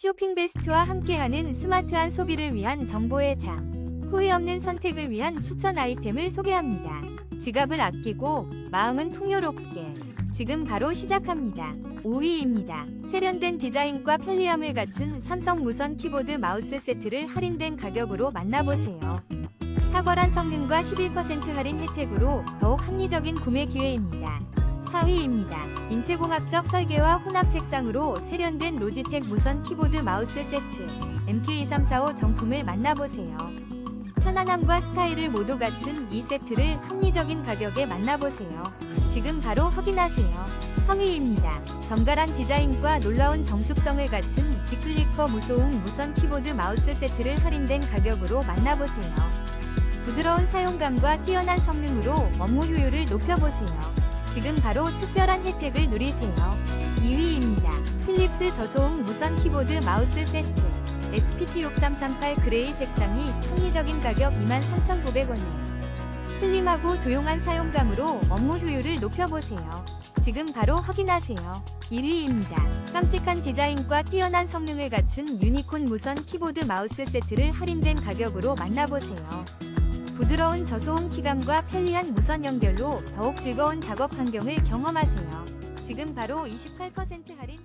쇼핑 베스트와 함께하는 스마트한 소비를 위한 정보의 장. 후회 없는 선택을 위한 추천 아이템을 소개합니다. 지갑을 아끼고 마음은 풍요롭게. 지금 바로 시작합니다. 5위입니다. 세련된 디자인과 편리함을 갖춘 삼성 무선 키보드 마우스 세트를 할인된 가격으로 만나보세요. 탁월한 성능과 11% 할인 혜택으로 더욱 합리적인 구매 기회입니다. 4위입니다. 인체공학적 설계와 혼합 색상으로 세련된 로지텍 무선 키보드 마우스 세트 MK2345 정품을 만나보세요. 편안함과 스타일을 모두 갖춘 이 세트를 합리적인 가격에 만나보세요. 지금 바로 확인하세요. 3위입니다. 정갈한 디자인과 놀라운 정숙성을 갖춘 지클리커 무소음 무선 키보드 마우스 세트를 할인된 가격으로 만나보세요. 부드러운 사용감과 뛰어난 성능으로 업무 효율을 높여보세요. 지금 바로 특별한 혜택을 누리세요. 2위입니다. 필립스 저소음 무선 키보드 마우스 세트 SPT6338 그레이 색상이 합리적인 가격 23,900원에 슬림하고 조용한 사용감으로 업무 효율을 높여보세요. 지금 바로 확인하세요. 1위입니다. 깜찍한 디자인과 뛰어난 성능을 갖춘 유니콘 무선 키보드 마우스 세트를 할인된 가격으로 만나보세요. 부드러운 저소음 키감과 편리한 무선 연결로 더욱 즐거운 작업 환경을 경험하세요. 지금 바로 28% 할인